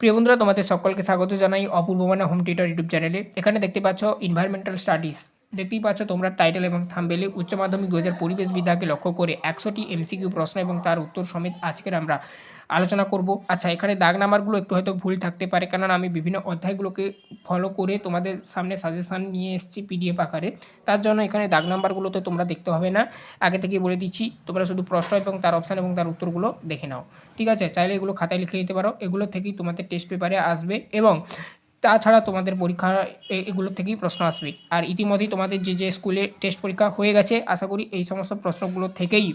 প্রিয় বন্ধুরা, তোমাদের সকলকে স্বাগত জানাই অপূর্ব মানে হোম থিয়েটার ইউটিউব চ্যানেলে এখানে দেখতে পাচ্ছ ইনভায়রনমেন্টাল স্টাডিজ দেখতেই পাচ্ছ তোমরা টাইটেল এবং থাম্বেলে উচ্চ মাধ্যমিক দু হাজার পরিবেশ বিদ্যাকে লক্ষ্য করে একশোটি এমসিকিউ প্রশ্ন এবং তার উত্তর সমেত আজকের আমরা আলোচনা করব। আচ্ছা এখানে দাগ নাম্বারগুলো একটু হয়তো ভুল থাকতে পারে, কেননা আমি বিভিন্ন অধ্যায়গুলোকে ফলো করে তোমাদের সামনে সাজেশান নিয়ে এসেছি পিডিএফ আকারে। তার জন্য এখানে দাগ নাম্বারগুলোতে তোমরা দেখতে হবে না। আগে থেকে বলে দিচ্ছি, তোমরা শুধু প্রশ্ন এবং তার অপশান এবং তার উত্তরগুলো দেখে নাও। ঠিক আছে? চাইলে এগুলো খাতায় লিখে নিতে পারো। এগুলো থেকেই তোমাদের টেস্ট পেপারে আসবে এবং তাছাড়া তোমাদের পরীক্ষা এগুলো থেকেই প্রশ্ন আসবে। আর ইতিমধ্যেই তোমাদের যে যে স্কুলে টেস্ট পরীক্ষা হয়ে গেছে, আশা করি এই সমস্ত প্রশ্নগুলো থেকেই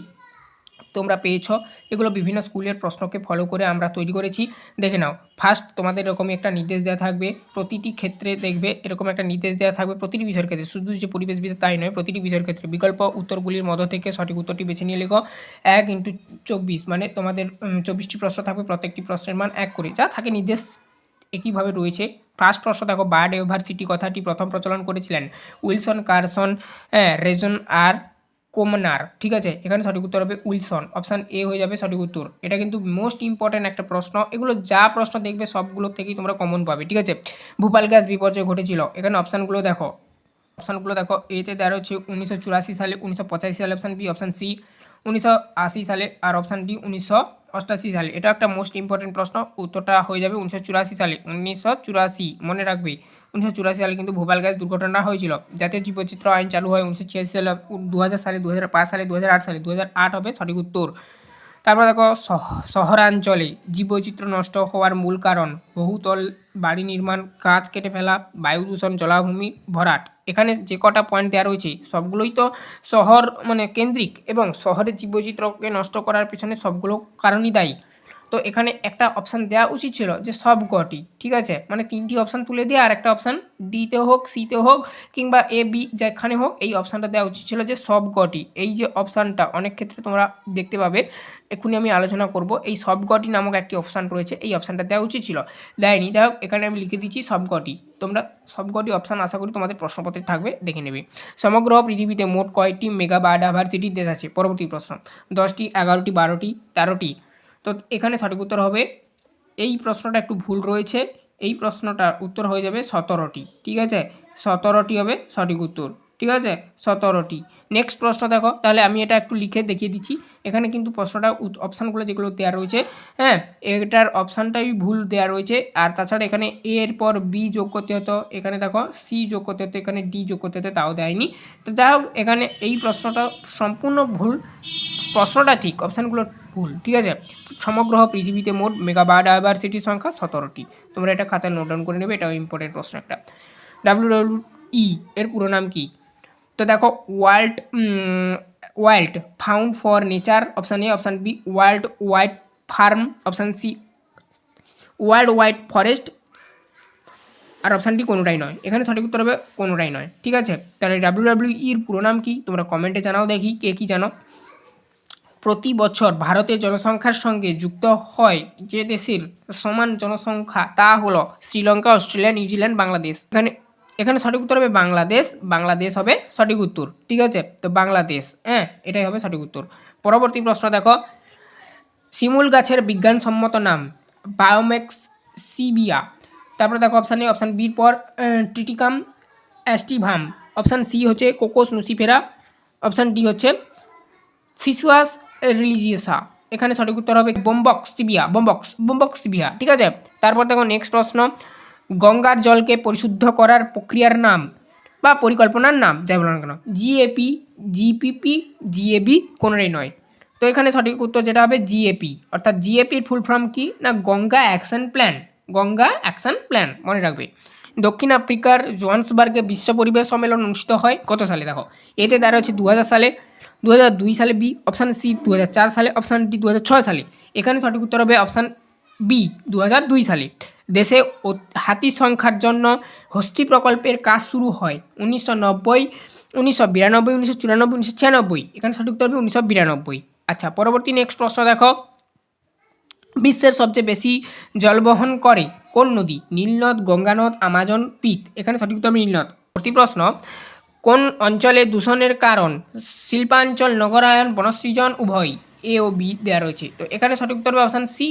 তোমরা পেয়েছ। এগুলো বিভিন্ন স্কুলের প্রশ্নকে ফলো করে আমরা তৈরি করেছি। দেখে নাও ফার্স্ট তোমাদের এরকমই একটা নির্দেশ দেওয়া থাকবে, প্রতিটি ক্ষেত্রে দেখবে এরকম একটা নির্দেশ দেওয়া থাকবে প্রতিটি বিষয়ের ক্ষেত্রে। শুধু যে পরিবেশবিদ্যা তাই নয়, প্রতিটি বিষয়ের ক্ষেত্রে। বিকল্প উত্তরগুলির মধ্য থেকে সঠিক উত্তরটি বেছে নিয়ে লেখো। এক ইন্টু চব্বিশ মানে তোমাদের চব্বিশটি প্রশ্ন থাকবে, প্রত্যেকটি প্রশ্নের মান এক করে। যা থাকে নির্দেশ একইভাবে রয়েছে। ফার্স্ট প্রশ্ন দেখো বায়োডাইভার্সিটি কথাটি প্রথম প্রচলন করেছিলেন উইলসন কারসন রেজন আর কোমনার। ঠিক আছে? এখানে সঠিক উত্তর হবে উইলসন। অপশান এ হয়ে যাবে সঠিক উত্তর। এটা কিন্তু মোস্ট ইম্পর্ট্যান্ট একটা প্রশ্ন। এগুলো যা প্রশ্ন দেখবে সবগুলো থেকেই তোমরা কমন পাবে। ঠিক আছে? ভূপাল গ্যাস বিপর্যয় ঘটেছিল। এখানে অপশানগুলো দেখো। অপশানগুলো দেখো। এতে দেওয়া রয়েছে উনিশশো সালে, উনিশশো পঁচাশি সালে অপশান বি অপশান সি উনিশশো আশি সালে, আর অপশান ডি উনিশশো অষ্টাশি সালে। এটা একটা মোস্ট ইম্পর্টেন্ট প্রশ্ন। উত্তরটা হয়ে যাবে উনিশশো চুরাশি সালে। উনিশশো চুরাশি, মনে রাখবে, উনিশশো চুরাশি সালে কিন্তু ভোপাল গ্যাস দুর্ঘটনা হয়েছিল। জাতীয় জীবচিত্র আইন চালু হয় উনিশশো ছিয়াশি সালে, দু হাজার সালে, দু হাজার পাঁচ সালে, দু সালে। দু আট হবে সঠিক উত্তর। তারপর দেখো শহরাঞ্চলে জীববৈচিত্র্য নষ্ট হওয়ার মূল কারণ, বহুতল বাড়ি নির্মাণ গাছ কেটে ফেলা, বায়ু দূষণ, জলাভূমি ভরাট। এখানে যে কটা পয়েন্ট দেওয়া রয়েছে, সবগুলোই তো শহর মানে কেন্দ্রিক এবং শহরের জীববৈচিত্র্যকে নষ্ট করার পিছনে সবগুলো কারণই দায়ী। তো এখানে একটা অপশান দেওয়া উচিত ছিল যে সব কটি ঠিক আছে? মানে তিনটি অপশান তুলে দিয়ে আর একটা অপশান ডিতে হোক সিতে হোক, কিংবা এ বি যেখানে হোক, এই অপশানটা দেওয়া উচিত ছিল যে সব কটি এই যে অপশানটা অনেক ক্ষেত্রে তোমরা দেখতে পাবে। এক্ষুনি আমি আলোচনা করব। এই সব কটি নামক একটি অপশান রয়েছে, এই অপশানটা দেওয়া উচিত ছিল। দেয়নি যাই হোক, এখানে আমি লিখে দিচ্ছি সব কটি তোমরা সব কটি অপশান আশা করি তোমাদের প্রশ্নপত্রে থাকবে, দেখে নেবে। সমগ্র পৃথিবীতে মোট কয়টি মেগা বায়োডাইভার্সিটির দেশ আছে? পরবর্তী প্রশ্ন। দশটি, এগারোটি, বারোটি, তেরোটি। তো এখানে সঠিক উত্তর হবে, এই প্রশ্নটা একটু ভুল রয়েছে, এই প্রশ্নটার উত্তর হয়ে যাবে সতেরোটি, ঠিক আছে? সতেরোটি হবে সঠিক উত্তর। ঠিক আছে? সতেরোটি। নেক্সট প্রশ্ন দেখো। তাহলে আমি এটা একটু লিখে দেখিয়ে দিচ্ছি। এখানে কিন্তু প্রশ্নটা অপশানগুলো যেগুলো দেওয়া রয়েছে হ্যাঁ? এটার অপশানটাই ভুল দেওয়া রয়েছে। আর তাছাড়া এখানে এ এর পর বি যোগ করতে হতো। এখানে দেখো সি যোগ করতে হতো, এখানে ডি যোগ করতে হতো, তাও দেয়নি। তো যাই হোক, এখানে এই প্রশ্নটা সম্পূর্ণ ভুল। প্রশ্নটা ঠিক অপশানগুলো ভুল, ঠিক আছে? সমগ্র পৃথিবীতে মোট মেগা বায়োডাইভার্সিটির সংখ্যা সতেরোটি। তোমরা এটা খাতায় নোট ডাউন করে নেবে, এটাও ইম্পর্টেন্ট প্রশ্ন একটা। ডাব্লিউ ডাব্লিউ ই এর পুরো নাম কি? তো দেখো world wild found for nature option A option B world wide farm option C world wide forest, আর অপশানটি কোনোটাই নয়। এখানে সঠিক উত্তর হবে কোনোটাই নয়, ঠিক আছে? তাহলে ডাব্লিউ ডাব্লিউ ইর পুরো নাম কি? তোমরা কমেন্টে জানাও দেখি, কে কী জানো? প্রতি বছর ভারতের জনসংখ্যার সঙ্গে যুক্ত হয় যে দেশের সমান জনসংখ্যা, তা হলো শ্রীলঙ্কা, অস্ট্রেলিয়া, নিউজিল্যান্ড, বাংলাদেশ। এখানে এখানে সঠিক উত্তর হবে বাংলাদেশ বাংলাদেশ হবে সঠিক উত্তর, ঠিক আছে? তো বাংলাদেশ হ্যাঁ এটাই হবে সঠিক উত্তর। পরবর্তী প্রশ্ন দেখো, শিমুল গাছের বিজ্ঞানসম্মত নাম, বায়োমেক্স সিবিয়া। তারপরে দেখো অপশান এ অপশান বির পর টিটিকাম অ্যাস্টিভাম। অপশান সি হচ্ছে কোকোস নুসিফেরা অপশান ডি হচ্ছে ফিসুয়াস রিলিজিয়াসা এখানে সঠিক উত্তর হবে বোমবক্স সিবিয়া বোমবক্স বোমবক্স সিবিয়া ঠিক আছে? তারপর দেখো নেক্সট প্রশ্ন গঙ্গার জলকে পরিশুদ্ধ করার প্রক্রিয়ার নাম বা পরিকল্পনার নাম, যাই বলো না কেন জিএপি জিপিপি জিএবি কোনোটাই নয়। তো এখানে সঠিক উত্তর যেটা হবে জিএপি অর্থাৎ জিএপির ফুল ফর্ম কি? না, Ganga action plan Ganga action plan মনে রাখবে। দক্ষিণ আফ্রিকার জোহান্সবার্গে বিশ্ব পরিবেশ সম্মেলন অনুষ্ঠিত হয় কত সালে? দেখো, এতে দ্বারা হচ্ছে দু হাজার সালে দু সালে বি অপশান সি দু হাজার চার সালে অপশান ডি দু হাজার ছয় সালে। এখানে সঠিক উত্তর হবে অপশান বি দু সালে। দেশে হাতির সংখ্যার জন্য হস্তি প্রকল্পের কাজ শুরু হয় উনিশশো নব্বই, উনিশশো বিরানব্বই, উনিশশো চুরানব্বই, উনিশশো ছিয়ানব্বই। এখানে সঠিক উত্তর হবে উনিশশো বিরানব্বই। আচ্ছা পরবর্তী নেক্সট প্রশ্ন দেখো। বিশ্বের সবচেয়ে বেশি জল বহন করে কোন নদী? নীলনদ গঙ্গানদ আমাজন পিত এখানে সঠিক উত্তর নীলনদ প্রতি প্রশ্ন, কোন অঞ্চলে দূষণের কারণ? শিল্পাঞ্চল, নগরায়ন, বনসৃজন, উভয়। এ ও বি দেওয়া রয়েছে। তো এখানে সঠিক উত্তর হবে অপশান সি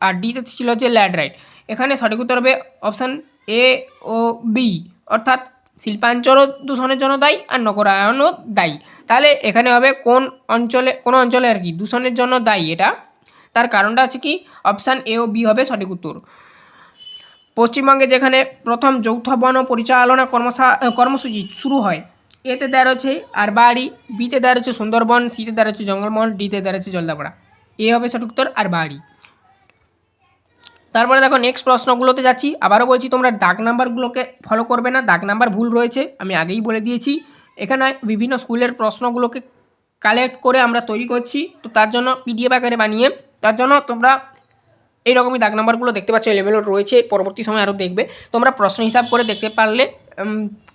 আর ডিতে ছিল হচ্ছে ল্যাডরাইট এখানে সঠিক উত্তর হবে অপশান এ ও বি। অর্থাৎ শিল্পাঞ্চল দূষণের জন্য দায়ী আর নগরায়নও দায়ী। তাহলে এখানে হবে কোন অঞ্চলে কোন অঞ্চলে আর কি দূষণের জন্য দায়ী এটা? তার কারণটা হচ্ছে কি? অপশান এ ও বি হবে সঠিক উত্তর। পশ্চিমবঙ্গে যেখানে প্রথম যৌথ বন পরিচালনা কর্মসা, কর্মসূচি শুরু হয়, এতে দেওয়া রয়েছে আরবাড়ি, বিতে রয়েছে সুন্দরবন, সিতে দেওয়া রয়েছে ডিতে দেওয়া রয়েছে জলদাপাড়া। এ হবে সঠিক উত্তর আরবাড়ি। তারপরে দেখো নেক্সট প্রশ্নগুলোতে যাচ্ছি। আবারও বলছি, তোমরা দাগ নাম্বারগুলোকে ফলো করবে না। দাগ নাম্বার ভুল রয়েছে, আমি আগেই বলে দিয়েছি। এখানে বিভিন্ন স্কুলের প্রশ্নগুলোকে কালেক্ট করে আমরা তৈরি করছি। তো তার জন্য পিডিএফ আকারে বানিয়ে, তার জন্য তোমরা এইরকমই দাগ নাম্বারগুলো দেখতে পাচ্ছ এলেভেলও রয়েছে, পরবর্তী সময় আরও দেখবে। তোমরা প্রশ্ন হিসাব করে দেখতে পারলে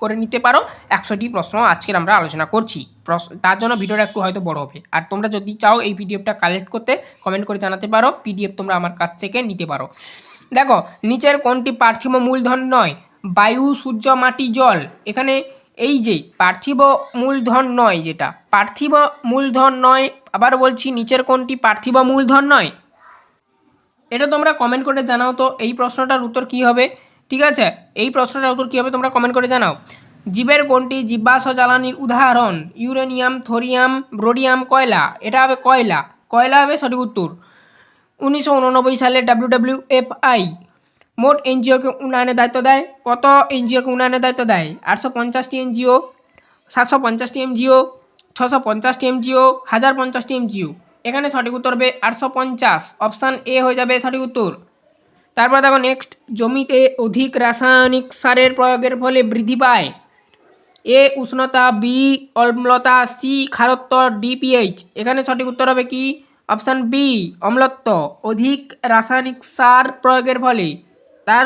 করে নিতে পারো। একশোটি প্রশ্ন আজকের আমরা আলোচনা করছি। তার জন্য ভিডিওটা একটু হয়তো বড় হবে। আর তোমরা যদি চাও এই পিডিএফটা কালেক্ট করতে কমেন্ট করে জানাতে পারো। পিডিএফ তোমরা আমার কাছ থেকে নিতে পারো। দেখো, নিচের কোনটি পার্থিব মূলধন নয়? বায়ু, সূর্য, মাটি, জল। এখানে এই যে পার্থিব মূলধন নয় যেটা, পার্থিব মূলধন নয়, আবার বলছি নিচের কোনটি পার্থিব মূলধন নয়? এটা তোমরা কমেন্ট করে জানাও তো, এই প্রশ্নটার উত্তর কী হবে? ঠিক আছে? এই প্রশ্নটার উত্তর কী হবে তোমরা কমেন্ট করে জানাও। জীবের কোনটি? জীবাশ্ম জ্বালানির উদাহরণ। ইউরেনিয়াম, থোরিয়াম ব্রোডিয়াম কয়লা। এটা হবে কয়লা। কয়লা হবে সঠিক উত্তর। উনিশশো উননব্বই সালে ডাব্লিউ এফ আই। মোট এনজিওকে উন্নয়নের দায়িত্ব দেয়। কত এনজিওকে উন্নয়নের দায়িত্ব দেয়? আটশো পঞ্চাশটি এনজিও, সাতশো পঞ্চাশটি এমজিও ছশো পঞ্চাশটি এমজিও হাজার পঞ্চাশটি এমজিও এখানে সঠিক উত্তর হবে আটশো পঞ্চাশ। অপশান এ হয়ে যাবে সঠিক উত্তর। তারপর দেখো নেক্সট জমিতে অধিক রাসায়নিক সারের প্রয়োগের ফলে বৃদ্ধি পায়। এ উষ্ণতা বি অম্লতা সি খারত্ব ডিপিএইচ এখানে সঠিক উত্তর হবে কি? অপশান বি অম্লত্ব। অধিক রাসায়নিক সার প্রয়োগের ফলে তার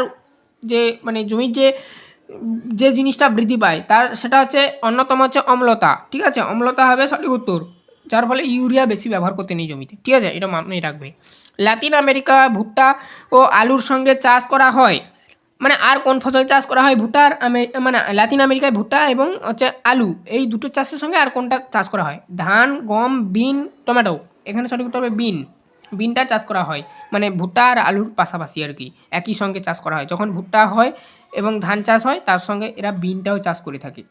যে মানে জমির যে যে জিনিসটা বৃদ্ধি পায়, তার সেটা হচ্ছে অন্যতম হচ্ছে অম্লতা। ঠিক আছে? অম্লতা হবে সঠিক উত্তর। যার ফলে ইউরিয়া বেশি ব্যবহার করতে নেই জমিতে। ঠিক আছে? এটা মাথায় রাখবে। লাতিন আমেরিকা, ভুট্টা ও আলুর সঙ্গে চাষ করা হয়। মানে আর কোন ফসল চাষ করা হয়? ভুট্টা আর মানে লাতিন আমেরিকায় ভুট্টা এবং হচ্ছে আলু। এই দুটো চাষের সঙ্গে আর কোনটা চাষ করা হয়? ধান, গম, বিন, টমেটো। এখানে সঠিক উত্তর হবে বিন। বিনটা চাষ করা হয়। মানে ভুট্টা আর আলুর পাশাপাশি আর কি। একই সঙ্গে চাষ করা হয়। যখন ভুট্টা হয় এবং ধান চাষ হয়, তার সঙ্গে এরা বিনটাও চাষ করে থাকে।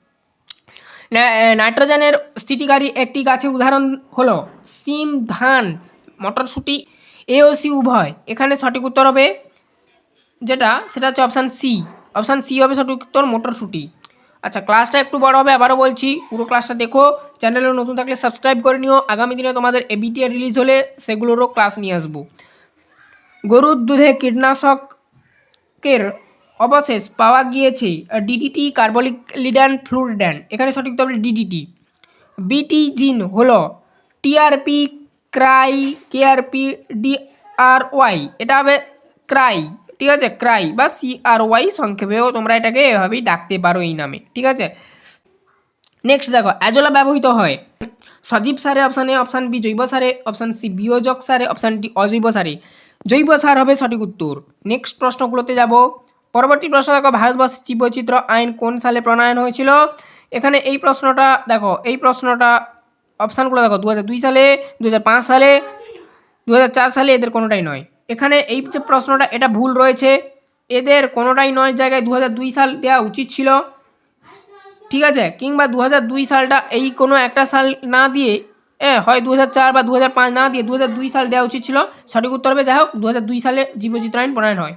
নাইট্রোজেনের স্থিতিকারী একটি গাছের উদাহরণ হলো, সিম ধান, মটরশুঁটি, এ ও সি উভয়। এখানে সঠিক উত্তর হবে যেটা, সেটা হচ্ছে অপশান সি অপশান সি হবে সঠিক উত্তর মটরশুঁটি। আচ্ছা ক্লাসটা একটু বড় হবে, আবারও বলছি, পুরো ক্লাসটা দেখো। চ্যানেলে নতুন থাকলে সাবস্ক্রাইব করে নিও। আগামী দিনে তোমাদের এবিটিআর রিলিজ হলে সেগুলোরও ক্লাস নিয়ে আসব। গরুর দুধে কীটনাশকের অবশেষ পাওয়া গিয়েছে ডিডিটি কার্বলিক লিডান ফ্লুরিডান এখানে সঠিক হবে ডিডিটি বিটি জিন হলো টিআরপি ক্রাই কেআরপি ডিআরওয়াই এটা হবে ক্রাই ঠিক আছে? ক্রাই বা সিআরওয়াই সংক্ষেপেও তোমরা এটাকে এভাবেই ডাকতে পারো এই নামে, ঠিক আছে? নেক্সট দেখো, অ্যাজোলা ব্যবহৃত হয়। সজীব সারে অপশান এ অপশান বি জৈব সারে অপশান সি বিয়োজক সারে অপশান ডি অজৈব সারে। জৈব সার হবে সঠিক উত্তর। নেক্সট প্রশ্নগুলোতে যাব। পরবর্তী প্রশ্ন দেখো, ভারতবর্ষের জীবচিত্র আইন কোন সালে প্রণয়ন হয়েছিল? এখানে এই প্রশ্নটা দেখো, এই প্রশ্নটা অপশানগুলো দেখো দু সালে দু হাজার পাঁচ সালে দু হাজার চার সালে এদের কোনোটাই নয়। এখানে এই যে প্রশ্নটা, এটা ভুল রয়েছে। এদের কোনোটাই নয় জায়গায় দু সাল দেওয়া উচিত ছিল। ঠিক আছে? কিংবা দু সালটা এই কোনো একটা সাল না দিয়ে হ্যাঁ দু বা দু না দিয়ে দু সাল দেওয়া উচিত ছিল। সঠিক উত্তর হবে, যাই হোক দু সালে জীবচিত্রায়ন প্রণয়ন হয়।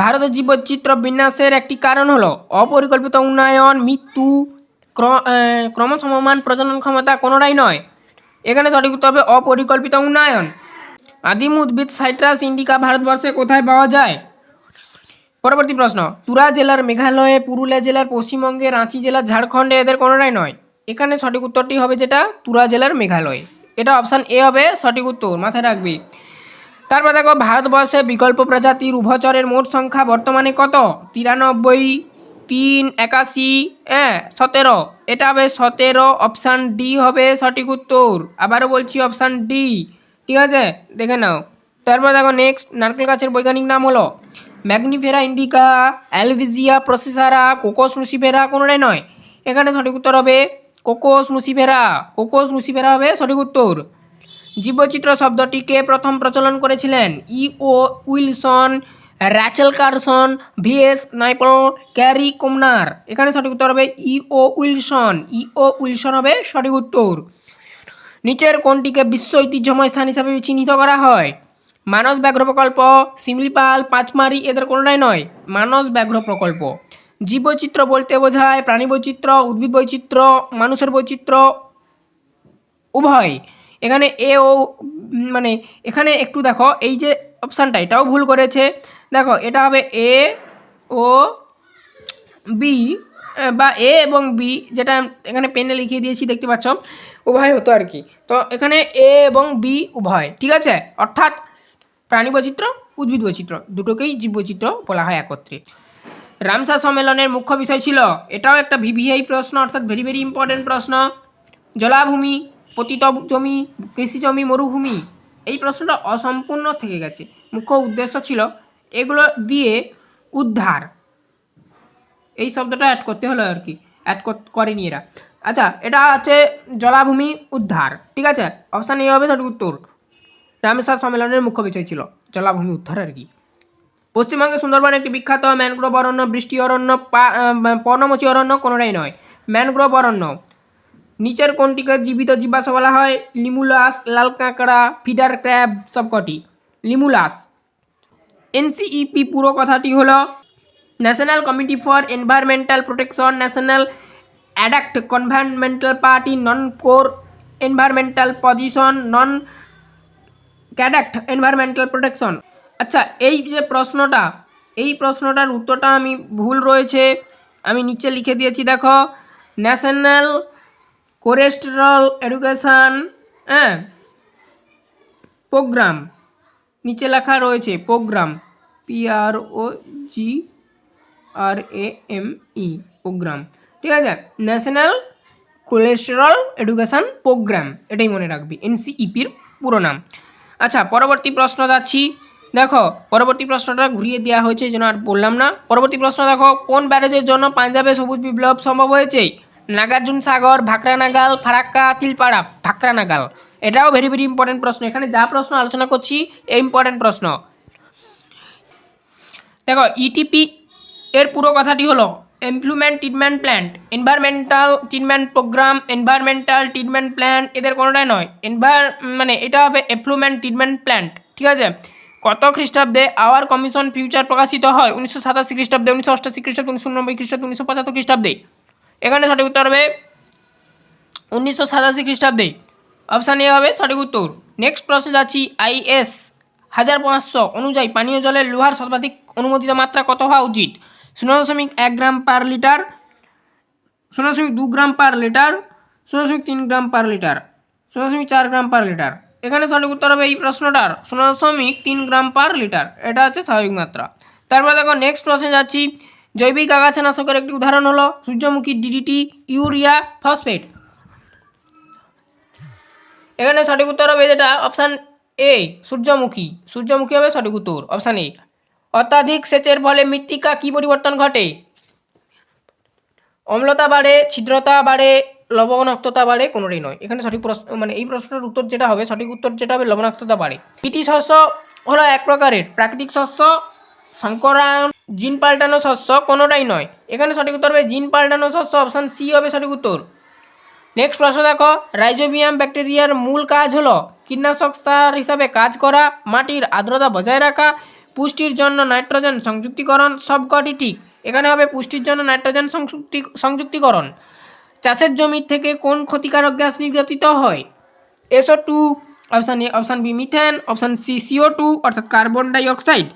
ভারতের জীবচিত্র বিন্যাসের একটি কারণ হলো অপরিকল্পিত উন্নয়ন, মৃত্যু ক্রমসমান প্রজনন ক্ষমতা কোনোটাই নয়। এখানে সঠিক উত্তর হবে অপরিকল্পিত উন্নয়ন। আদিম উদ্ভিদ, সাইট্রাস, ইন্ডিকা ভারতবর্ষে কোথায় পাওয়া যায়? পরবর্তী প্রশ্ন, তুরা জেলার মেঘালয়ে, পুরুলিয়া জেলার পশ্চিমবঙ্গে, রাঁচি জেলার ঝাড়খণ্ডে এদের কোনোটাই নয়। এখানে সঠিক উত্তরটি হবে যেটা তুরা জেলার মেঘালয়। এটা অপশান এ হবে সঠিক উত্তর, মাথায় রাখবি। তারপর দেখো ভারতবর্ষে বিকল্প প্রজাতির উভচরের মোট সংখ্যা বর্তমানে কত? তিরানব্বই তিন, একাশি হ্যাঁ সতেরো এটা হবে সতেরো অপশান ডি হবে সঠিক উত্তর আবারও বলছি অপশান ডি ঠিক আছে? দেখে নাও। তারপর দেখো নেক্সট নারকেল গাছের বৈজ্ঞানিক নাম হলো Mangifera indica Albizia procera Cocos লুসিফেরা কোনোটাই নয়। এখানে সঠিক উত্তর হবে কোকোস লুসিফেরা কোকোস লুসিফেরা হবে সঠিক উত্তর। জীবচিত্র শব্দটি কে প্রথম প্রচলন করেছিলেন E O Wilson, Rachel Carson VS Naipaul, carry Commoner. এখানে সঠিক উত্তর হবে ই ও উইলসন। ই ও উইলসন হবে সঠিক উত্তর। নিচের কোনটিকে বিশ্ব ঐতিহ্যময় স্থান হিসাবে চিহ্নিত করা হয়। মানস ব্যাঘ্র প্রকল্প শিমলিপাল পাঁচমারি এদের কোনোটাই নয়, মানস ব্যাঘ্র প্রকল্প। জীববৈচিত্র্য বলতে বোঝায় প্রাণী বৈচিত্র্য উদ্ভিদ বৈচিত্র্য, মানুষের বৈচিত্র্য, উভয়। এখানে এ ও মানে এখানে একটু দেখো, এই যে অপশানটা এটাও ভুল করেছে। দেখো, এটা হবে এ ও বি বা এ এবং বি যেটা এখানে পেনে লিখিয়ে দিয়েছি, দেখতে পাচ্ছ? উভয় হতো আর কি। তো এখানে এ এবং বি উভয়, ঠিক আছে? অর্থাৎ প্রাণী বৈচিত্র্য উদ্ভিদ বৈচিত্র্য দুটোকেই জীব বৈচিত্র্য বলা হয় একত্রে। রামসা সম্মেলনের মুখ্য বিষয় ছিল, এটাও একটা ভিভিআই প্রশ্ন, অর্থাৎ ভেরি ভেরি ইম্পর্টেন্ট প্রশ্ন। জলাভূমি পতিত জমি, কৃষি জমি, মরুভূমি, এই প্রশ্নটা অসম্পূর্ণ থেকে গেছে। মুখ্য উদ্দেশ্য ছিল এগুলো দিয়ে উদ্ধার। এই শব্দটা অ্যাড করতে হলো আর কি। অ্যাড করেনি এরা। আচ্ছা এটা আছে জলাভূমি উদ্ধার। ঠিক আছে? অপশান এ হবে সঠিক উত্তর। রামেশ্বর সম্মেলনের মুখ্য বিষয় ছিল জলাভূমি উদ্ধার আর কি। পশ্চিমবঙ্গে সুন্দরবন একটি বিখ্যাত ম্যানগ্রোভ অরণ্য, বৃষ্টি অরণ্য পর্ণমোচী অরণ্য কোনোটাই নয়। ম্যানগ্রোভ অরণ্য। নিচের কোনটিকে জীবিত জীবাশ্ম বলা হয়? লিমুলাস লাল কাঁকড়া ফিডার ক্র্যাব, সবকটি। লিমুলাস। এনসিইপি পুরো কথাটি হলো national committee for environmental protection national অ্যাডাক্ট কনভারমেন্টাল party non core environmental position non ক্যাডাক্ট environmental protection আচ্ছা এই যে প্রশ্নটা, এই প্রশ্নটার উত্তরটা আমি ভুল রয়েছে। আমি নিচে লিখে দিয়েছি, দেখো। ন্যাশনাল কোরেস্টেরল এডুকেশান হ্যাঁ প্রোগ্রাম নিচে লেখা রয়েছে programme P R O G R A M E programme ঠিক আছে? ন্যাশনাল কোলেস্টেরল এডুকেশান প্রোগ্রাম এটাই মনে রাখবি। এনসিইপির পুরো নাম। আচ্ছা পরবর্তী প্রশ্ন যাচ্ছি। দেখো, পরবর্তী প্রশ্নটা ঘুরিয়ে দেওয়া হয়েছে, যেন আর বললাম না। পরবর্তী প্রশ্ন, দেখো, কোন ব্যারেজের জন্য পাঞ্জাবে সবুজ বিপ্লব সম্ভব হয়েছে? নাগার্জুন সাগর ভাকরা নাগাল ফারাক্কা, তিলপাড়া ভাকরা নাগাল এটাও ভেরি ভেরি ইম্পর্টেন্ট প্রশ্ন। এখানে যা প্রশ্ন আলোচনা করছি, এই ইম্পর্টেন্ট প্রশ্ন। দেখো ইটিপি এর পুরো কথাটি হলো এমপ্লুমেন্ট treatment plant environmental treatment programme environmental treatment plan এদের কোনোটাই নয়। এনভায়র মানে এটা হবে এফ্লুমেন্ট ট্রিটমেন্ট প্ল্যান্ট ঠিক আছে? কত খ্রিস্টাব্দে আওয়ার কমিশন ফিউচার প্রকাশিত হয়? উনিশশো সাতাশি খ্রিস্টাব্দে, উনিশশো অষ্টাশি খ্রিস্টাব্দে, উনিশশো নব্বই খ্রিস্টাব্দে, উনিশশো পঁচাত্তর খ্রিস্টাব্দে। এখানে সঠিক উত্তর হবে উনিশশো সাতাশি খ্রিস্টাব্দে। অপশান এ হবে সঠিক উত্তর। নেক্সট প্রশ্নে যাচ্ছি আইএস হাজার পাঁচশো অনুযায়ী পানীয় জলের লোহার সর্বাধিক অনুমোদিত মাত্রা কত হওয়া উচিত? শূন্য দশমিক এক গ্রাম পার লিটার, শূন্য দশমিক দু গ্রাম পার লিটার, শূন্য দশমিক তিন গ্রাম পার লিটার, শূন্য দশমিক চার গ্রাম পার লিটার। এখানে সঠিক উত্তর হবে এই প্রশ্নটার, শূন্য দশমিক তিন গ্রাম পার লিটার। এটা হচ্ছে স্বাভাবিক মাত্রা। তারপর দেখো নেক্সট প্রশ্নে যাচ্ছি জৈবিক আগাছানাশকের একটি উদাহরণ হলো সূর্যমুখী ডিডিটি ইউরিয়া, ফসফেট। এখানে সঠিক উত্তর হবে যেটা অপশান এ, সূর্যমুখী। সূর্যমুখী হবে সঠিক উত্তর, অপশান এ। অত্যাধিক সেচের ফলে মৃত্তিকা কী পরিবর্তন ঘটে? অম্লতা বাড়ে, ছিদ্রতা বাড়ে, লবণাক্ততা বাড়ে, কোনোটাই নয়। এখানে সঠিক প্রশ্ন মানে এই প্রশ্নের উত্তর যেটা হবে, সঠিক উত্তর যেটা হবে, লবণাক্ততা বাড়ে। কৃষি শস্য হলো এক প্রকারের, প্রাকৃতিক শস্য সংকরায়ন জিন পাল্টানো শস্য কোনোটাই নয়। এখানে সঠিক উত্তর হবে জিন পাল্টানো শস্য অপশান সি হবে সঠিক উত্তর। নেক্সট প্রশ্ন দেখো রাইজোবিয়াম ব্যাকটেরিয়ার মূল কাজ হলো কীটনাশক সার হিসাবে কাজ করা, মাটির আর্দ্রতা বজায় রাখা, পুষ্টির জন্য নাইট্রোজেন সংযুক্তিকরণ, সবকটি ঠিক। এখানে হবে পুষ্টির জন্য নাইট্রোজেন সংযুক্তি, সংযুক্তিকরণ। চাষের জমি থেকে কোন ক্ষতিকারক গ্যাস নির্গতিত হয়? SO two option A option B methane option C CO two অর্থাৎ কার্বন ডাই অক্সাইড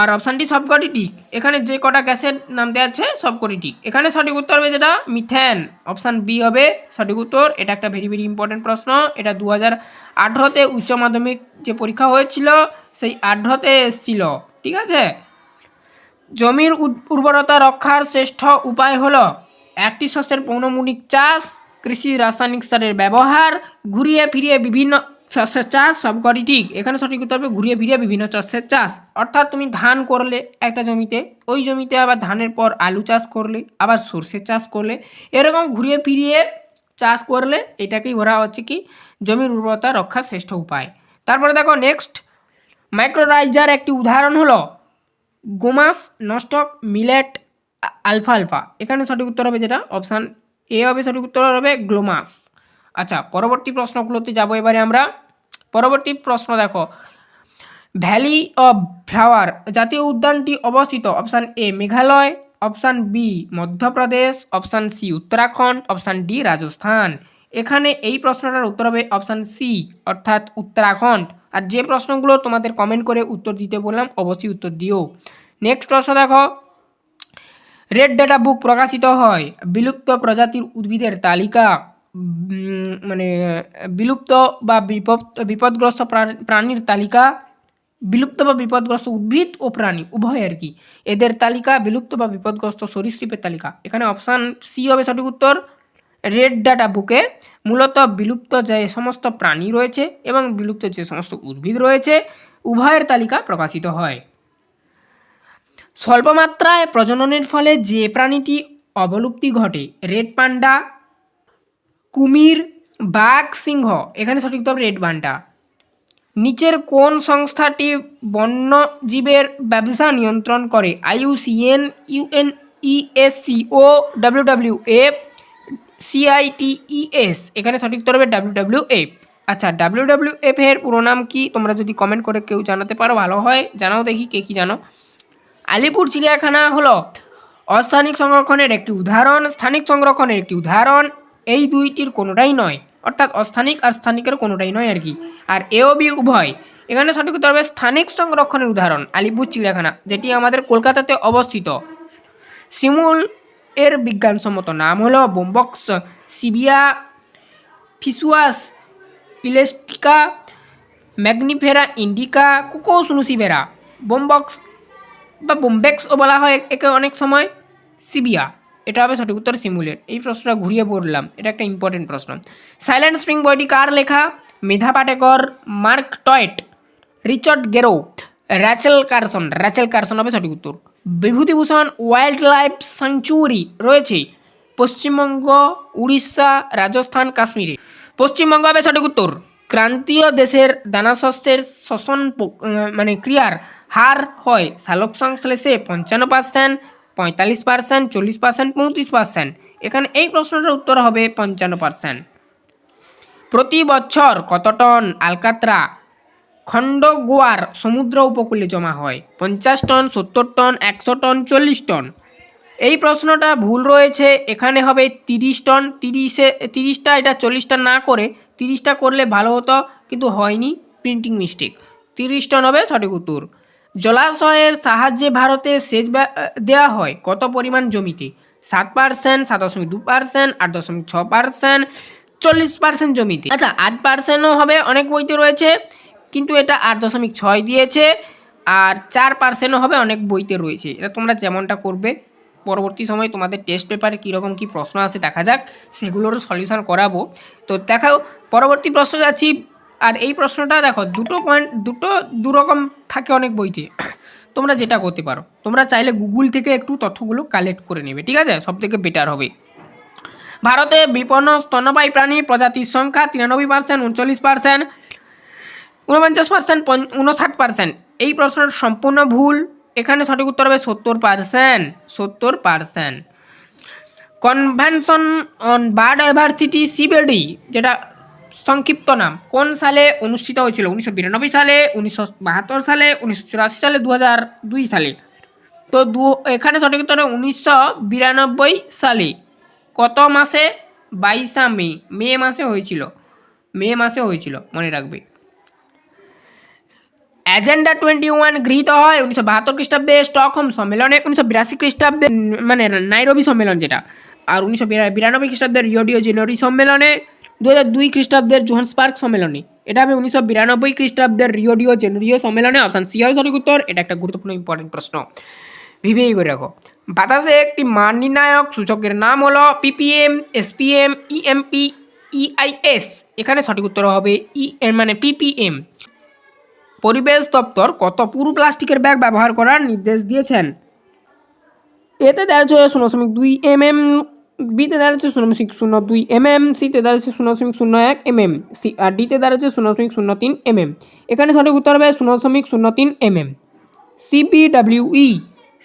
আর অপশানটি সবকটি ঠিক। এখানে যে কটা গ্যাসের নাম দেওয়া আছে সবকটি ঠিক। এখানে সঠিক উত্তর হবে যেটা? মিথেন। অপশান বি হবে সঠিক উত্তর। এটা একটা ভেরি ভেরি ইম্পর্টেন্ট প্রশ্ন। এটা দু হাজার উচ্চ মাধ্যমিক যে পরীক্ষা হয়েছিল, সেই আঠেরোতে এসেছিল। ঠিক আছে? জমির উর্বরতা রক্ষার শ্রেষ্ঠ উপায় হলো একটি শস্যের পৌনমূলিক চাষ, কৃষি রাসায়নিক সারের ব্যবহার, ঘুরিয়ে ফিরিয়ে বিভিন্ন শস্যের চাষ সব সবকটি ঠিক। এখানে সঠিক উত্তর হবে ঘুরিয়ে ফিরিয়ে বিভিন্ন শস্যের চাষ। অর্থাৎ তুমি ধান করলে একটা জমিতে, ওই জমিতে আবার ধানের পর আলু চাষ করলে, আবার সর্ষের চাষ করলে। এরকম ঘুরিয়ে ফিরিয়ে চাষ করলে এটাকেই ধরা হচ্ছে কি, জমির উর্বরতা রক্ষার শ্রেষ্ঠ উপায়। তারপরে দেখো নেক্সট মাইক্রোরাইজার একটি উদাহরণ হলো, গোমাস নস্টক মিলেট আলফা আলফা। এখানে সঠিক উত্তর হবে যেটা? অপশান এ হবে সঠিক উত্তর হবে গ্লোমাস আচ্ছা পরবর্তী প্রশ্নগুলোতে যাব এবারে আমরা। পরবর্তী প্রশ্ন দেখো। ভ্যালি অফ ফ্লাওয়ার জাতীয় উদ্যানটি অবস্থিত। Option A Meghalaya, option B Madhya Pradesh, option C Uttarakhand, option D Rajasthan. এখানে এই প্রশ্নটার উত্তর হবে অপশান সি, অর্থাৎ উত্তরাখণ্ড। আর যে প্রশ্নগুলো তোমাদের কমেন্ট করে উত্তর দিতে বললাম, অবশ্যই উত্তর দিও। নেক্সট প্রশ্ন দেখো। রেড ডেটা বুক প্রকাশিত হয়। বিলুপ্ত প্রজাতির উদ্ভিদের তালিকা। মানে বিলুপ্ত বা বিপদ, বিপদগ্রস্ত প্রাণীর তালিকা, বিলুপ্ত বা বিপদগ্রস্ত উদ্ভিদ ও প্রাণী, উভয় আর কি। এদের তালিকা বিলুপ্ত বা বিপদগ্রস্ত সরীসৃপের তালিকা। এখানে অপশান সি হবে সঠিক উত্তর, রেড ডাটা বুকে মূলত বিলুপ্ত যে সমস্ত প্রাণী রয়েছে এবং বিলুপ্ত যে সমস্ত উদ্ভিদ রয়েছে, উভয়ের তালিকা প্রকাশিত হয়। স্বল্পমাত্রায় প্রজননের ফলে যে প্রাণীটি অবলুপ্তি ঘটে, রেড পান্ডা কুমির বাঘ সিংহ, এখানে সঠিক উত্তর রেড পান্ডা নিচের কোন সংস্থাটি বন্যজীবের ব্যবসা নিয়ন্ত্রণ করে? আইইউসিএন ইউএন ইএসসি ও ডাব্লিউডাব্লিউ এফ সিআইটিইএস, এখানে সঠিক উত্তর হবে ডাব্লিউ এফ আচ্ছা ডাব্লিউ এফ এর পুরো নাম কি? তোমরা যদি কমেন্ট করে কেউ জানাতে পারো, ভালো হয়। জানাও দেখি কে কি জানো। আলিপুর চিড়িয়াখানা হলো অস্থানিক সংরক্ষণের একটি উদাহরণ, স্থানিক সংরক্ষণের একটি উদাহরণ। এই দুইটির কোনোটাই নয়। অর্থাৎ অস্থানিক আর স্থানিকের কোনোটাই নয় আর কি। আর এও বি উভয়। এখানে সঠিক উত্তর হবে স্থানিক সংরক্ষণের উদাহরণ, আলিপুর চিড়িয়াখানা, যেটি আমাদের কলকাতাতে অবস্থিত। শিমুল এর বিজ্ঞানসম্মত নাম হলো বোম্বক্স সিবিয়া ফিসুয়াস পিলেস্টিকা ম্যাগনিফেরা ইন্ডিকা কুকোসুনুসিভেরা। বোম্বক্স বা বোমবেক্সও বলা হয় একে অনেক সময় সিবিয়া। এটা হবে সঠিক উত্তর সিমুলের এই প্রশ্নটা ঘুরিয়ে পড়লাম। এটা একটা ইম্পর্টেন্ট প্রশ্ন। সাইলেন্ট স্প্রিং বইটি কার লেখা? Medha Patekar, Mark টয়েট, Richard Gere Rachel Carson. Rachel Carson হবে সঠিক উত্তর। বিভূতিভূষণ ওয়াইল্ড লাইফ স্যাংচুয়ারি রয়েছে। পশ্চিমবঙ্গ, উড়িষ্যা, রাজস্থান, কাশ্মীরে। পশ্চিমবঙ্গ হবে সঠিক উত্তর। ক্রান্তীয় দেশের দানাশস্যের প- মানে ক্রিয়ার হার হয়। সালোক সংশ্লেষে পঞ্চান্ন পার্সেন্ট পঁয়তাল্লিশ পার্সেন্ট চল্লিশ পার্সেন্ট পঁয়ত্রিশ পার্সেন্ট এখানে এই প্রশ্নটার উত্তর হবে পঞ্চান্ন পার্সেন্ট প্রতি বছর কত টন আলকাত্রা খণ্ডগোয়ার সমুদ্র উপকূলে জমা হয়? পঞ্চাশ টন, সত্তর টন, একশো টন, চল্লিশ টন। এই প্রশ্নটা ভুল রয়েছে। এখানে হবে তিরিশ টন। তিরিশে, তিরিশটা এটা চল্লিশটা না করে তিরিশটা করলে ভালো হতো, কিন্তু হয়নি। প্রিন্টিং মিস্টেক তিরিশ টন হবে সঠিক উত্তর। জলাশয়ের সাহায্যে ভারতে সেচ দেওয়া হয়। কত পরিমাণ জমিতে? সাত পার্সেন্ট সাত দশমিক দু পার্সেন্ট আট দশমিক ছ পার্সেন্ট চল্লিশ পার্সেন্ট জমিতে। আচ্ছা আট পার্সেন্টও হবে অনেক বইতে রয়েছে, কিন্তু এটা আট দশমিক ছয় দিয়েছে, আর চার পার্সেন্টও হবে অনেক বইতে রয়েছে। এটা তোমরা যেমনটা করবে, পরবর্তী সময় তোমাদের টেস্ট পেপারে কীরকম কী প্রশ্ন আসে দেখা যাক, সেগুলোরও সলিউশন করাবো। তো দেখাও, পরবর্তী প্রশ্ন যাচ্ছি আর এই প্রশ্নটা দেখো, দুটো পয়েন্ট দুটো দুরকম থাকে অনেক বইতে। তোমরা যেটা করতে পারো। তোমরা চাইলে গুগল থেকে একটু তথ্যগুলো কালেক্ট করে নেবে, ঠিক আছে? সব থেকে বেটার হবে। ভারতে বিপন্ন স্তন্যপায়ী প্রাণী প্রজাতির সংখ্যা তিরানব্বই পার্সেন্ট উনচল্লিশ পার্সেন্ট উনপঞ্চাশ পার্সেন্ট উনষাট পার্সেন্ট এই প্রশ্নটা সম্পূর্ণ ভুল। এখানে সঠিক উত্তর হবে সত্তর পার্সেন্ট সত্তর percent convention on biodiversity CBD যেটা সংক্ষিপ্ত নাম। কোন সালে অনুষ্ঠিত হয়েছিল? উনিশশো বিরানব্বই সালে, উনিশশো বাহাত্তর সালে, উনিশশো চুরাশি সালে দু দুই সালে। তো দু, এখানে সঠিক উত্তর উনিশশো বিরানব্বই সালে। কত মাসে বাইশা মে? মে মাসে হয়েছিল। মে মাসে হয়েছিল, মনে রাখবে। এজেন্ডা টোয়েন্টি ওয়ান গৃহীত হয় উনিশশো বাহাত্তর খ্রিস্টাব্দে স্টকহোম সম্মেলনে, উনিশশো বিরাশি খ্রিস্টাব্দে মানে নাইরবি সম্মেলন যেটা। আর উনিশশো বিরানব্বই খ্রিস্টাব্দের রিওডিও জেনুয়ারি সম্মেলনে দু হাজার দুই খ্রিস্টাব্দের জোহান্সপার্ক সম্মেলনে। এটা হবে উনিশশো বিরানব্বই খ্রিস্টাব্দের রিওডিও জেনুরিও সম্মেলনে অপশান সি হবে সঠিক উত্তর। এটা একটা গুরুত্বপূর্ণ ইম্পর্টেন্ট প্রশ্ন। ভেবেই করে রাখো। বাতাসে একটি মান নির্ণায়ক সূচকের নাম হলো পিপিএম এসপিএম ইএমপি ইআইএস এখানে সঠিক উত্তর হবে ই মানে পিপিএম পরিবেশ দপ্তর কত পুরু প্লাস্টিকের ব্যাগ ব্যবহার করার নির্দেশ দিয়েছেন? এতে দেড়শো শূন্য দশমিক দুই এম এম বিতে দাঁড়াচ্ছে শূন্য দশমিক শূন্য দুই এম এম সিতে দাঁড়াচ্ছে শূন্য দশমিক শূন্য এক এম এম সি আর ডিতে দাঁড়াচ্ছে শূন্য দশমিক শূন্য তিন এম এম এখানে সঠিক উত্তর হবে শূন্য দশমিক শূন্য তিন M M CPWE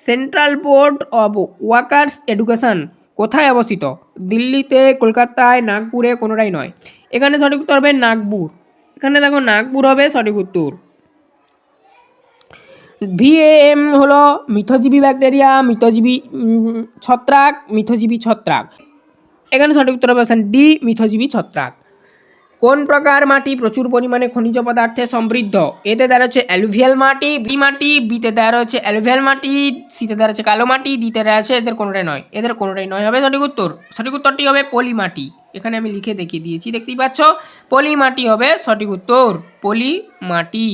central board of workers education কোথায় অবস্থিত? দিল্লিতে, কলকাতায়, নাগপুরে, কোনোটাই নয়। এখানে সঠিক উত্তর হবে নাগপুর। এখানে দেখো নাগপুর হবে সঠিক উত্তর। ভিএএম হলো মিথজীবী ব্যাকটেরিয়া, মিথজীবী ছত্রাক মিথজীবী ছত্রাক। এখানে সঠিক উত্তর হবে ডি মিথজীবী ছত্রাক। কোন প্রকার মাটি প্রচুর পরিমাণে খনিজ পদার্থে সমৃদ্ধ? এতে দেওয়া রয়েছে অ্যালুভিয়াল মাটি বি মাটি বিতে দেওয়া রয়েছে অ্যালুভিয়াল মাটি সিতে দেওয়া রয়েছে কালো মাটি দিতে দেওয়া আছে এদের কোনোটাই নয়। এদের কোনোটাই নয়। হবে সঠিক উত্তর? সঠিক উত্তরটি হবে পলি মাটি এখানে আমি লিখে দেখিয়ে দিয়েছি, দেখতেই পাচ্ছ? পলি মাটি হবে সঠিক উত্তর পলি মাটি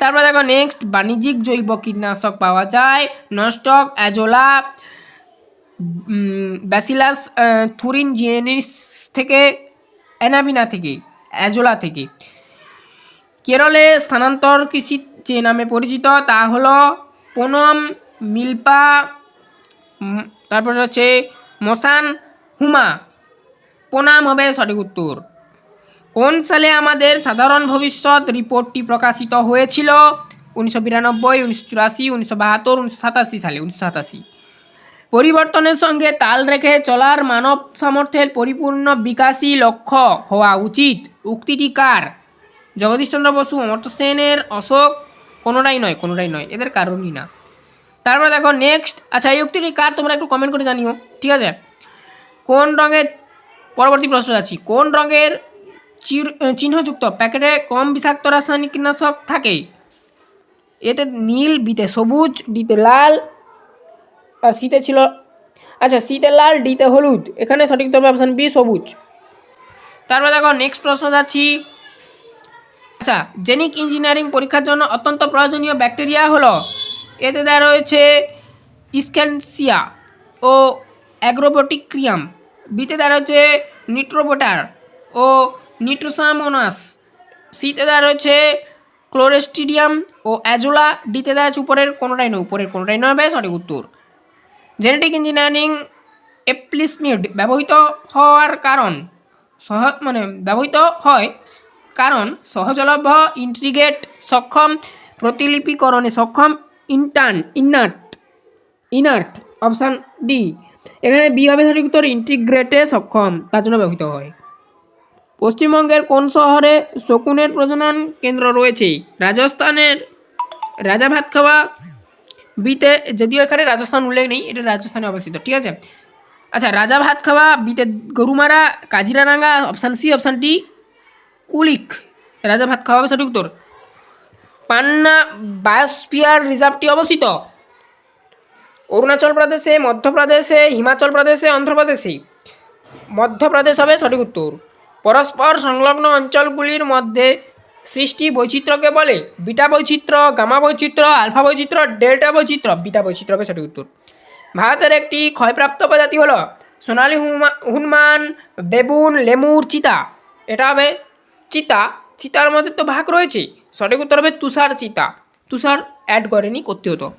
তারপর দেখো নেক্সট বাণিজ্যিক জৈব কীটনাশক পাওয়া যায় নস্টক অ্যাজোলা ব্যাসিলাস থুরিন জিএনিস থেকে, অ্যানাবিনা থেকে, অ্যাজোলা থেকে। কেরলে স্থানান্তর কৃষি যে নামে পরিচিত, তা হলো পোনম, মিল্পা তারপর হচ্ছে মশান হুমা। পোনাম হবে সঠিক উত্তর। কোন সালে আমাদের সাধারণ ভবিষ্যৎ রিপোর্টটি প্রকাশিত হয়েছিল? উনিশশো বিরানব্বই, উনিশশো চুরাশি, উনিশশো বাহাত্তর, উনিশশো সাতাশি সালে, উনিশশো সাতাশি। পরিবর্তনের সঙ্গে তাল রেখে চলার মানব সামর্থ্যের পরিপূর্ণ বিকাশী লক্ষ্য হওয়া উচিত। উক্তিটি কার? জগদীশচন্দ্র বসু, অমর্ত্য সেনের, অশোক? কোনোটাই নয় কোনোটাই নয়, এদের কারণই না। তারপরে দেখো নেক্সট আচ্ছা এই উক্তিটি কার? তোমরা একটু কমেন্ট করে জানিও, ঠিক আছে? কোন রঙের, পরবর্তী প্রশ্ন যাচ্ছি কোন রঙের চিহ্নযুক্ত। প্যাকেটে কম বিষাক্ত রাসায়নিক কীটনাশক থাকে। এতে নীল বিতে সবুজ, ডিতে লাল, আর শীতে ছিল আচ্ছা শীতে লাল, ডিতে হলুদ। এখানে সঠিক উত্তর অপশান বি সবুজ। তারপর দেখো নেক্সট প্রশ্ন যাচ্ছি। আচ্ছা জেনিক ইঞ্জিনিয়ারিং পরীক্ষার জন্য অত্যন্ত প্রয়োজনীয় ব্যাকটেরিয়া হলো, এতে দেওয়া রয়েছে ইস্ক্যানসিয়া ও অ্যাগ্রোবটিক্রিয়াম বিতে দেওয়া রয়েছে নিট্রোবোটার ও নিট্রোসামোনাস সিতে দেওয়া রয়েছে ক্লোরেস্টিডিয়াম ও অ্যাজোলা। ডিতে দেওয়া আছে উপরের, কোনোটাই নয়, উপরের কোনোটাই নয়। হবে সঠিক উত্তর। জেনেটিক ইঞ্জিনিয়ারিং এপ্লিসমিড ব্যবহৃত হওয়ার কারণ সহ মানে ব্যবহৃত হয় কারণ সহজলভ্য ইন্ট্রিগেট সক্ষম, প্রতিলিপিকরণে সক্ষম intern inert inert option D এখানে বি হবে সঠিক উত্তর ইন্টিগ্রেটে সক্ষম, তার জন্য ব্যবহৃত হয়। পশ্চিমবঙ্গের কোন শহরে শকুনের প্রজনন কেন্দ্র রয়েছে? রাজস্থানের রাজা ভাত খাওয়া বিতে, যদিও এখানে রাজস্থান উল্লেখ নেই, এটা রাজস্থানে অবস্থিত, ঠিক আছে? আচ্ছা রাজা ভাত খাওয়া বিতে Gorumara Kaziranga option C option D Kulik. রাজা ভাত খাওয়া হবে সঠিক উত্তর। পান্না বায়োস্ফিয়ার রিজার্ভটি অবস্থিত? অরুণাচল প্রদেশে, মধ্যপ্রদেশে, হিমাচল প্রদেশে, অন্ধ্রপ্রদেশে? মধ্যপ্রদেশ হবে সঠিক উত্তর। পরস্পর সংলগ্ন অঞ্চলগুলির মধ্যে সৃষ্টি বৈচিত্র্যকে বলে বিটা বৈচিত্র্য, গামা বৈচিত্র্য, আলফা বৈচিত্র্য, ডেল্টা বৈচিত্র্য, বিটা বৈচিত্র্য হবে সঠিক উত্তর। ভারতের একটি ক্ষয়প্রাপ্ত প্রজাতি হলো সোনালী হুমা- হনুমান, বেবুন, লেমুর, চিতা। এটা হবে চিতা। চিতার মধ্যে তো ভাগ রয়েছে। সঠিক উত্তর হবে তুষার চিতা। তুষার অ্যাড করেনি, করতে হতো।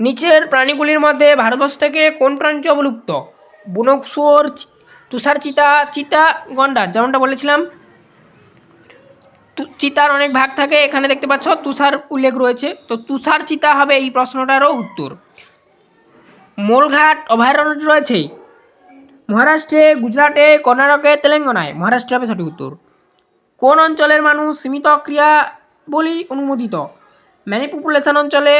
নিচের প্রাণীগুলির মধ্যে ভারতবর্ষ থেকে কোন প্রাণীটি অবলুপ্ত? বুনক, শুয়োর, চি- তুষার চিতা চিতা গন্ডার যেমনটা বলেছিলাম। চিতার অনেক ভাগ থাকে, এখানে দেখতে পাচ্ছ, তুষার উল্লেখ রয়েছে। তো তুষার চিতা হবে এই প্রশ্নটারও উত্তর। মোলঘাট অভয়ারণ্য রয়েছে। মহারাষ্ট্রে, গুজরাটে, কর্ণাটকে, তেলেঙ্গানায়। মহারাষ্ট্রে হবে সঠিক উত্তর। কোন অঞ্চলের মানুষ সীমিত ক্রিয়া বলি অনুমোদিত? ম্যানিপুপুলেশন অঞ্চলে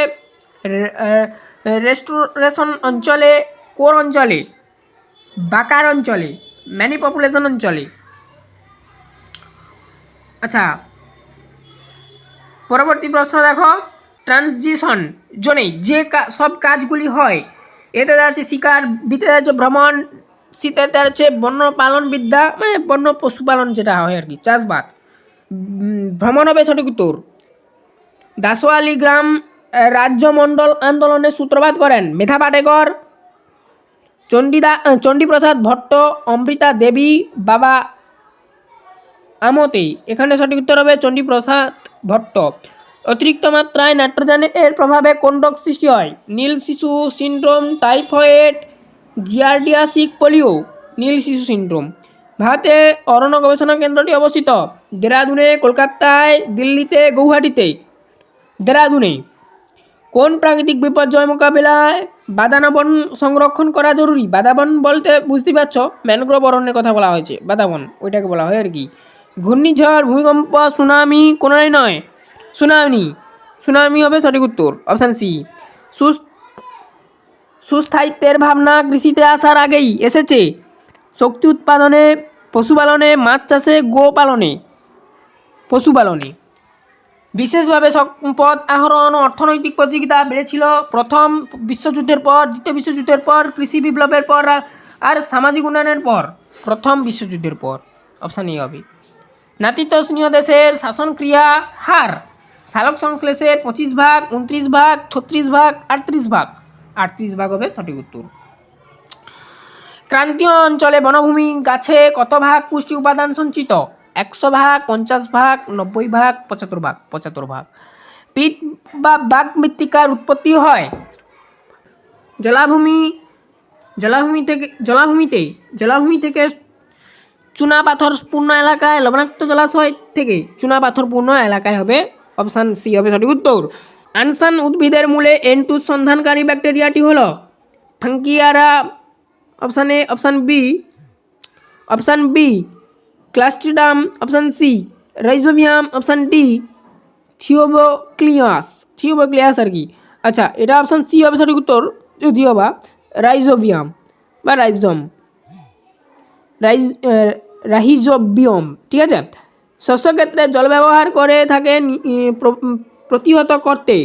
রেস্টোরেশন অঞ্চলে, কোন অঞ্চলে? বাকার অঞ্চলে ম্যানিপপুলেশন অঞ্চলে। আচ্ছা পরবর্তী প্রশ্ন দেখো ট্রানজিশন জোনে যে সব কাজগুলি হয়, এতে আছে শিকার, বিতে আছে ভ্রমণ, শীতে আছে বন্য পালন বিদ্যা মানে বন্য পশুপালন যেটা হয় আর কি চাষবাদ ভ্রমণ হবে সঠিক উত্তর। দাসোয়ালি গ্রাম রাজ্যমণ্ডল আন্দোলনের সূত্রপাত করেন মেধা পাটেকর চণ্ডীদা চণ্ডীপ্রসাদ ভট্ট, অমৃতা দেবী, বাবা আমতে। এখানে সঠিক উত্তর হবে চণ্ডীপ্রসাদ ভট্ট। অতিরিক্ত মাত্রায় নাইট্রোজেনের প্রভাবে কোন রোগ সৃষ্টি হয়। নীল শিশু সিন্ড্রোম, টাইফয়েড, জিয়ারডিয়াসিক পোলিও, নীল শিশু সিন্ড্রোম। ভারতে অরণ্য গবেষণা কেন্দ্রটি অবস্থিত। দেরাদুনে, কলকাতায়, দিল্লিতে, গৌহাটিতে। দেরাদুনে কোন প্রাকৃতিক বিপর্যয় মোকাবিলায় বাদানবন সংরক্ষণ করা জরুরি? বাদাবন বলতে বুঝতে পারছ? ম্যানগ্রোভ অরণ্যের কথা বলা হয়েছে। বাদাবন, ওইটাকে বলা হয় আর কি। ঘূর্ণিঝড়, ভূমিকম্প, সুনামি কোনোটাই নয়। সুনামি সুনামি হবে সঠিক উত্তর, অপশান সি। সুস্থ, সুস্থায়িত্বের ভাবনা কৃষিতে আসার আগেই এসেছে। শক্তি উৎপাদনে, পশুপালনে, মাছ চাষে, গোপালনে, পশুপালনে। বিশেষভাবে সম্পদ আহরণ ও অর্থনৈতিক প্রতিযোগিতা বেড়েছিল। প্রথম বিশ্বযুদ্ধের পর, দ্বিতীয় বিশ্বযুদ্ধের পর, কৃষি বিপ্লবের পর আর- সামাজিক উন্নয়নের পর। প্রথম বিশ্বযুদ্ধের পর। অপশান এ হবে। নাতিতোষ্ণীয় দেশের শাসনক্রিয়া হার। সালোক সংশ্লেষের পঁচিশ ভাগ, উনত্রিশ ভাগ, ছত্রিশ ভাগ, আটত্রিশ ভাগ। আটত্রিশ ভাগ হবে সঠিক উত্তর। ক্রান্তীয় অঞ্চলে বনভূমি গাছে কত ভাগ পুষ্টি উপাদান সঞ্চিত? একশো ভাগ, পঞ্চাশ ভাগ, নব্বই ভাগ, পঁচাত্তর ভাগ পঁচাত্তর ভাগ। পিট বা বাঘ মৃত্তিকার উৎপত্তি হয় জলাভূমি জলাভূমি থেকে জলাভূমিতে, জলাভূমি থেকে চুনা পাথরপূর্ণ এলাকায় লবণাক্ত জলাশয় থেকে চুনা পাথরপূর্ণ এলাকায় হবে অপশান সি হবে সঠিক উত্তর। আনসান উদ্ভিদের মূলে এন্টুস সন্ধানকারী ব্যাকটেরিয়াটি হল Frankia. Option A, option B option B Clostridium option C Rhizobium option D Thiobacillus Thiobacillus আর কি? আচ্ছা এটা অপশান সি হবে সঠিক উত্তর? যদিও বা রাইজোবিয়াম বা রাইজোম রাইজ রাহিজোবিয়ম ঠিক আছে? শস্য ক্ষেত্রে জল ব্যবহার করে থাকে প্রতিহত করতে।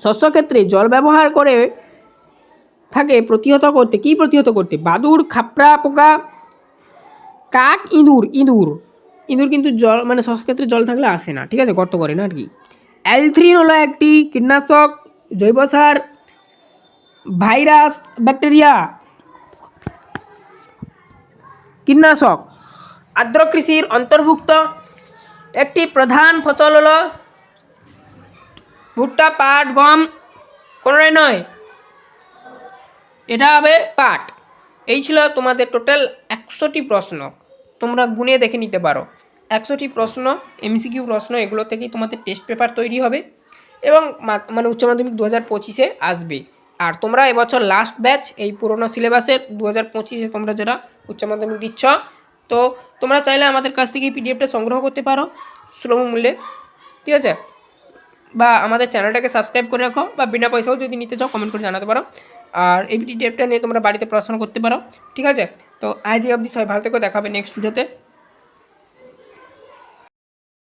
শস্য ক্ষেত্রে জল ব্যবহার করে থাকে প্রতিহত করতে। কি প্রতিহত করতে? বাদুড় খাপড়া পোকা কাক, ইঁদুর ইঁদুর। ইঁদুর কিন্তু জল মানে ক্ষেত্রে জল থাকলে আসে না, ঠিক আছে? গর্ত করে না আর কি। অ্যালথ্রিন হলো একটি কীটনাশক, জৈব সার, ভাইরাস, ব্যাকটেরিয়া। কীটনাশক। আর্দ্র কৃষির অন্তর্ভুক্ত। একটি প্রধান ফসল হলো ভুট্টা, পাট, গম, কোনোটাই নয়। এটা হবে পাট। এই ছিল তোমাদের টোটাল একশোটি প্রশ্ন। তোমরা গুনে দেখে নিতে পারো। একশোটি প্রশ্ন এমসিকিউ প্রশ্ন, এগুলো থেকেই তোমাদের টেস্ট পেপার তৈরি হবে এবং মানে উচ্চ মাধ্যমিক দু হাজার পঁচিশে আসবে। আর তোমরা এবছর লাস্ট ব্যাচ এই পুরোনো সিলেবাসের দু হাজার পঁচিশে তোমরা যারা উচ্চ মাধ্যমিক দিচ্ছ, তো তোমরা চাইলে আমাদের কাছ থেকে পিডিএফটা সংগ্রহ করতে পারো সুলভ মূল্যে। ঠিক আছে? বা আমাদের চ্যানেলটাকে সাবস্ক্রাইব করে রাখো বা বিনা পয়সাও যদি নিতে চাও কমেন্ট করে জানাতে পারো। আর এই পিডিএফটা নিয়ে তোমরা বাড়িতে পড়াশোনা করতে পারো, ঠিক আছে? তো আজ এই অবধি সবাই ভালো থেকো দেখাবে নেক্সট ভিডিওতে